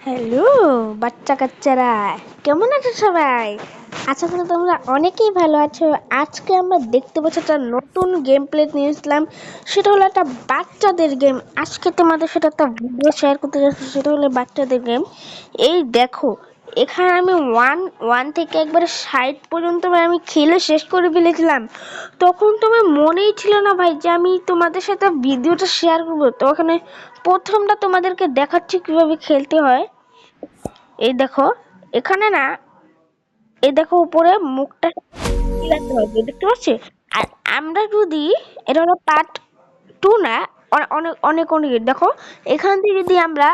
Hello বাচ্চা কাচ্চারা, কেমন আছো সবাই? আচ্ছা তাহলে তোমরা অনেকেই ভালো আছো। আজকে আমরা দেখতে পাচ্ছি একটা নতুন গেম প্লে নিয়ে এসলাম সেটা হলো একটা বাচ্চাদের গেম আজকে তোমাদের সেটা একটা ভিডিও শেয়ার করতে যাচ্ছি। সেটা হলো বাচ্চাদের গেম এই দেখো এখানে আমি ওয়ান ওয়ান থেকে একবারে ষাট পর্যন্ত আমি খেলে শেষ করে ফেলেছিলাম। তখন তোমার মনেই ছিল না ভাই যে আমি তোমাদের সাথে ভিডিওটা শেয়ার করব। তো ওখানে প্রথমটা তোমাদেরকে দেখাচ্ছি কীভাবে খেলতে হয়। এই দেখো, এখানে না, এই দেখো উপরে মুখটা চিলাতে হবে, দেখতে পাচ্ছি? আর আমরা যদি, এটা হলো পার্ট টু না অনেক অনেক অনেক দেখো, এখান থেকে যদি আমরা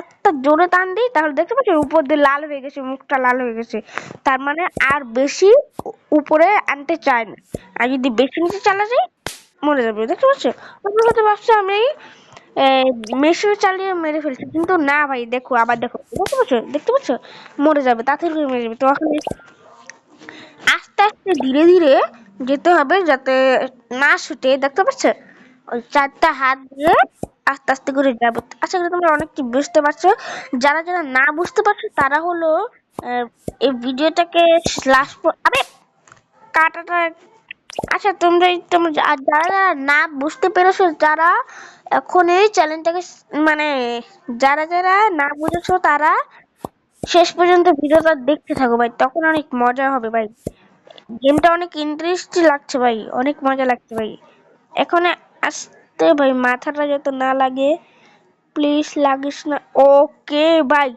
একটা জোরে টান দিই, তাহলে দেখতে পাচ্ছ উপর দিয়ে লাল হয়ে গেছে, মুখটা লাল হয়ে গেছে। তার মানে আর বেশি উপরে আনতে চায় না। আর যদি বেশি নিচে চালা যায়, মরে যাবে, দেখতে পাচ্ছ? তোমরা হয়তো ভাবছ আমি মেশিনে চালিয়ে মেরে ফেলছি। কিন্তু না ভাই, দেখো, আবার দেখো, দেখতে পাচ্ছ? দেখতে পাচ্ছ? মরে যাবে, তাড়াতাড়ি করে মেরে যাবে। তো এখন আস্তে আস্তে ধীরে ধীরে যেতে হবে যাতে না ছুটে, দেখতে পাচ্ছ? ওই চারটা হাত দিয়ে আস্তে আস্তে করে যাব। আশা করি তোমরা অনেক কিছু বুঝতে পারছ। যারা যারা না বুঝতে পারছ, তারা হলো এই ভিডিওটাকে লাস্ট আবে, কাটাটা আচ্ছা তোমরা তোমরা যারা যারা না বুঝতে পেরেছ, যারা এখন এই চ্যানেলটাকে মানে যারা যারা না বুঝেছ, তারা শেষ পর্যন্ত ভিডিওটা দেখতে থাকো ভাই। তখন অনেক মজা হবে ভাই। গেমটা অনেক ইন্টারেস্ট লাগছে ভাই। অনেক মজা লাগছে ভাই। এখন আসতে ভাই মাথাটা যত না লাগে। প্লিজ লাগিস না। ওকে ভাই।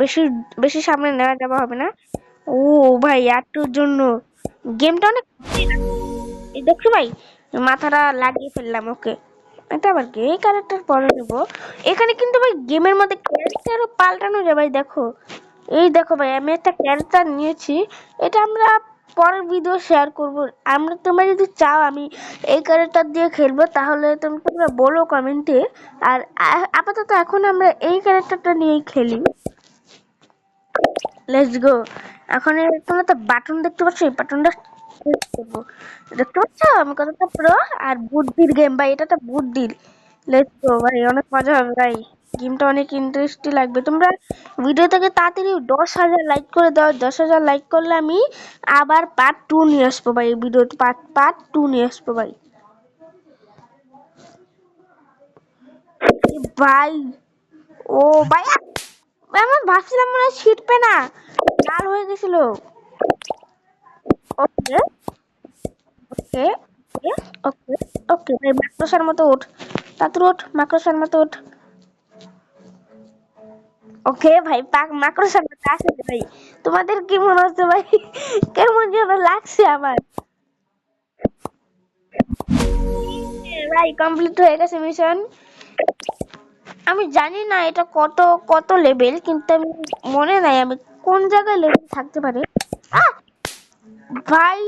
বেশি বেশি সামনে নেওয়া যাওয়া হবে না। ও ভাই একটুর জন্য। গেমটা অনেক দেখছ ভাই, মাথাটা লাগিয়ে ফেললাম ওকে এটা আবার কি? এই ক্যারেক্টার পরে নেব। এখানে কিন্তু ভাই গেমের মধ্যে ক্যারেক্টারও পাল্টানো যায় ভাই, দেখো। এই দেখো ভাই, আমি একটা ক্যারেক্টার নিয়েছি। এটা আমরা পরের ভিডিও শেয়ার করব। আমরা তোমরা যদি চাও আমি এই ক্যারেক্টার দিয়ে খেলব, তাহলে তুমি তোমরা বলো কমেন্টে আর আপাতত এখন আমরা এই ক্যারেক্টারটা নিয়েই খেলি। লেটস গো এখন তোমরা তো বাটন দেখতে পাচ্ছ, এই বাটনটা দেখতে পাচ্ছ? আমি কতটা পুরো আর বুদ্ধির গেম ভাই, এটা তো বুদ্ধির। লেটস গো ভাই, অনেক মজা হবে, ভাই। গেমটা অনেক ইন্টারেস্টিং লাগবে। তোমরা ভিডিও থেকে তাড়াতাড়ি দশ হাজার লাইক করে দাও। দশ হাজার লাইক করলে আমি আবার পার্ট টু নিয়ে আসব ভাই, এই ভিডিওতে পার্ট পার্ট টু নিয়ে আসব ভাই। ভাই, ও ভাই আমার ভাবছিলাম মনে হয় ছিটবে না, লাল হয়ে গেছিল। ওকে ওকে ওকে ওকে ভাই, মাকড়সার মতো ওঠ, তাড়াতাড়ি ওঠ, মাকড়সার মতো ওঠ। ওকে ভাই, পাক মাকড়সার মতো আসছে ভাই। তোমাদের কি মনে হচ্ছে ভাই? কেমন যেন লাগছে আমার। ভাই কমপ্লিট হয়ে গেছে মিশন আমি জানি না এটা কত কত লেভেল কিন্তু আমি মনে নাই আমি কোন জায়গায় লেভেল থাকতে পারে! ভাই!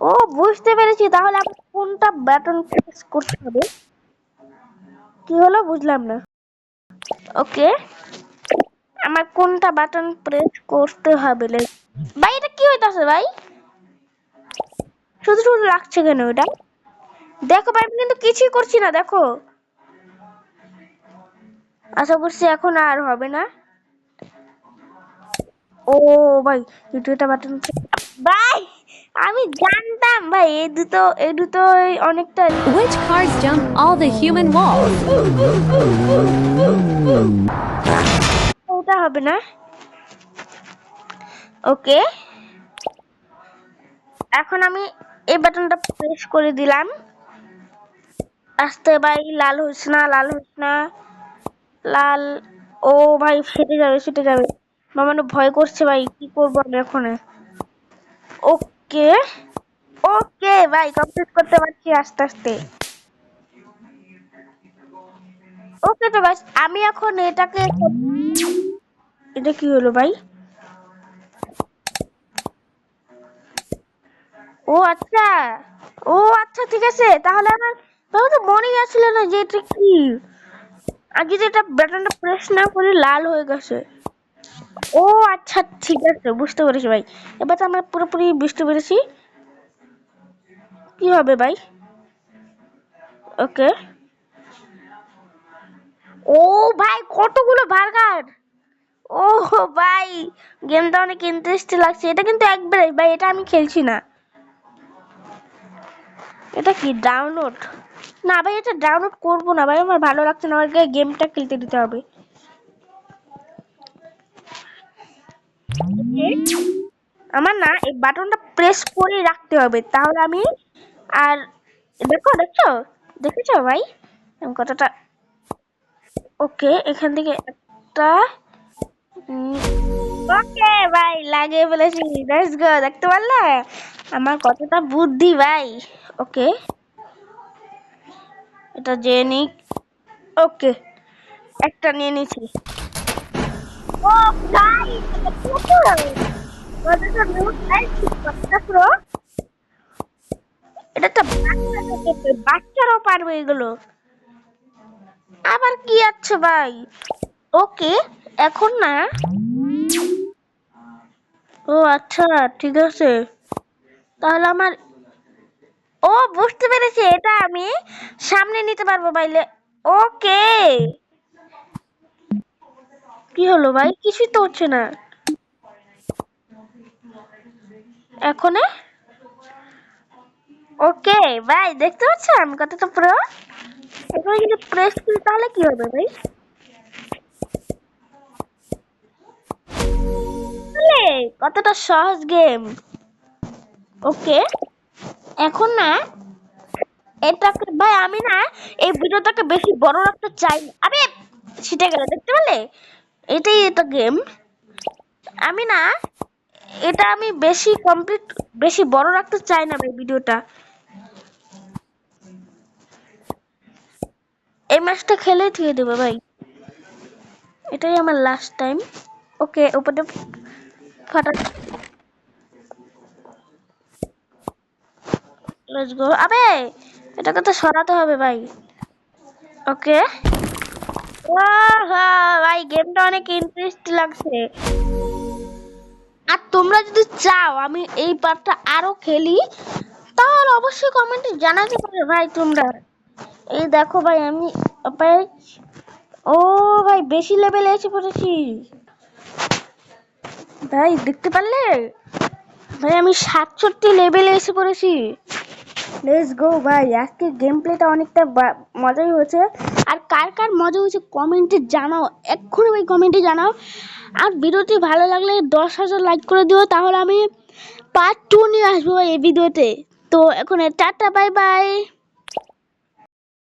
ও, বুঝতে পেরেছি। তাহলে আমার কোনটা ব্যাটন প্রেস করতে হবে? কি হলো বুঝলাম না। ওকে আমার কোনটা বাটন প্রেস করতে হবে? ভাই, এটা কি হইতাছে ভাই? শুধু শুধু লাগছে কেন ওটা দেখো ভাই, আমি কিন্তু কিছুই করছি না, দেখো। আশা করছি এখন আর হবে না। ও ভাই দুটো বাটন ভাই আমি জানতাম ভাই এই দুটো এই দুটো অনেকটা Which card jumped all the human walls? ওটা হবে না। ওকে এখন আমি এই বাটনটা প্রেস করে দিলাম। আস্তে ভাই লাল হইস না লাল হইস না। লাল ও ভাই ফেটে যাবে ফেটে যাবে। মামানো ভয় করছে ভাই কি করব আমি এখন? ওকে ওকে। ভাই কমপ্লিট করতে পারছি আস্তে আস্তে। ওকে তো গাইস আমি এখন এটাকে এটা কি হলো ভাই? ও আচ্ছা ও আচ্ছা ঠিক আছে। তাহলে আমার তাহলে তো মনে আসছিল না যে এটা কি। আর যদি এটা বাটনটা প্রেস না করে লাল হয়ে গেছে। ও আচ্ছা ঠিক আছে, বুঝতে পেরেছি ভাই। এবার তো আমরা পুরোপুরি বুঝতে পেরেছি। কি হবে ভাই? ওকে। ও ভাই, কতগুলো বার্গার? ও ভাই গেমটা অনেক ইন্টারেস্টিং লাগছে। এটা কিন্তু একবারে, ভাই, এটা আমি খেলছি না। এটা কি ডাউনলোড না ভাই, এটা ডাউনলোড করব না ভাই, আমার ভালো লাগছে না। আমাকে গেমটা খেলতে দিতে হবে। আমার না এই বাটনটা প্রেস করে রাখতে হবে। তাহলে আমি আর দেখো, দেখছ? দেখেছ ভাই? কতটা ওকে এখান থেকে একটা ওকে ভাই, লাগিয়ে ফেলেছি। লেটস গো দেখতে পারলে? আমার কতটা বুদ্ধি ভাই। ওকে এটা যে নিক। ওকে একটা নিয়ে বাচ্চারাও পারবে এগুলো আবার কি আছে ভাই? ওকে, এখন না। ও আচ্ছা ঠিক আছে। তাহলে আমার ও বুঝতে পেরেছি, এটা আমি সামনে নিতে পারব বাইলে ওকে। কি হলো ভাই? কিছুই তো হচ্ছে না। এখন? ওকে, ভাই, দেখতে পাচ্ছ আমি কতটা পুরো? এখানে যদি প্রেস করি তাহলে কি হবে ভাই? কতটা সহজ গেম ওকে, এখন না, এটাকে, ভাই, আমি না এই ভিডিওটাকে বেশি বড় রাখতে চাই আরে ছিটে গেল, দেখতে পেলে? এটাই এটা গেম আমি না, এটা আমি বেশি কমপ্লিট বেশি বড় রাখতে চাই না ভিডিওটা এই ম্যাচটা খেলেই থুয়ে দেবো ভাই। এটাই আমার লাস্ট টাইম ওকে উপরে ফাটা লেটস গো আবে এটাকে তো সরাতে হবে ভাই। ওকে ভাই গেমটা অনেক ইন্টারেস্ট লাগছে। আর তোমরা যদি চাও, আমি এই পার্টটা আরও খেলি, তাহলে অবশ্যই কমেন্টে জানাতে পারবে ভাই তোমরা। এই দেখো ভাই, আমি, ভাই, ও ভাই, বেশি লেভেলে এসে পড়েছি। ভাই, দেখতে পারলে? ভাই, আমি সাতষট্টি লেভেলে এসে পড়েছি। লেটস গো ভাই। আজকে গেম প্লেটা অনেকটা মজাই হয়েছে। আর কার কার মজা হয়েছে কমেন্টে জানাও। এক্ষুনি ওই কমেন্টে জানাও। আর ভিডিওটি ভালো লাগলে দশ হাজার লাইক করে দিও। তাহলে আমি পার্ট টু নিয়ে আসব এই ভিডিওতে। তো এখন টাটা বাই বাই